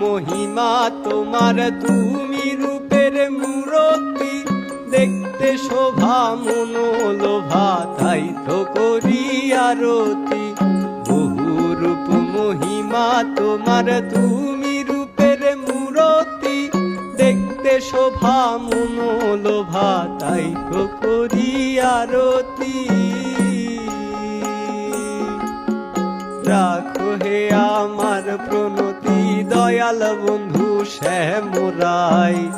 মহিমা, তোমার তুমি রূপের মূরতি। দেখতে শোভা, মনোলোভা, তাই তো করি আরতি। বহু রূপ মহিমা, তোমার তুমি রূপের মূরতি। দেখতে শোভা, মনোলোভা, তাই তো করি আরতি। রাখো হে আমার প্রণতি। দয়াল বন্ধু শ্যামরাই।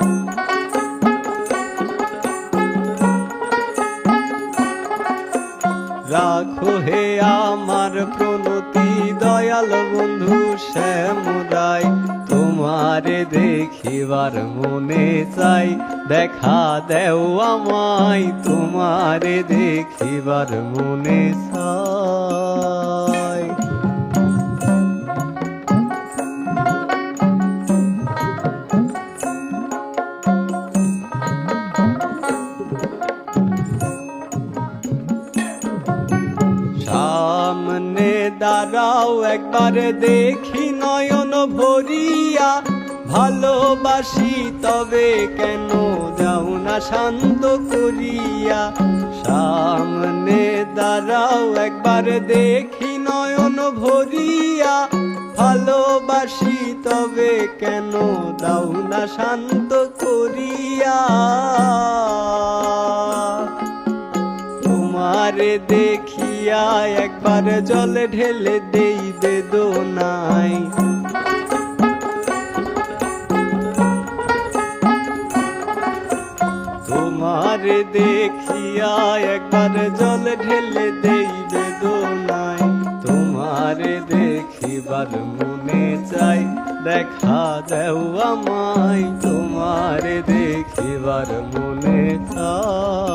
রাখো হে আমার প্রণতি, দয়াল বন্ধু শ্যামরাই। তোমারে দেখিবার মনে চাই, দেখা দেও আমায়। তোমারে দেখিবার মনে চাই। একবার দেখি নয়ন ভরিয়া। ভালোবাসি তবে কেন যাও না শান্ত করিয়া। সামনে দাঁড়াও একবার দেখি নয়ন ভরিয়া। ভালোবাসি তবে কেন দাও না শান্ত করিয়া। তোমারে দেখিয়া একবার জল ঢেলে দেই বেদনাই তোমারে দেখিয়া একবার জল ঢেলে দেই বেদনাই তোমারে দেখিবার মনে চাই, দেখা দেও আমায়। তোমারে দেখিবার মনে চাই।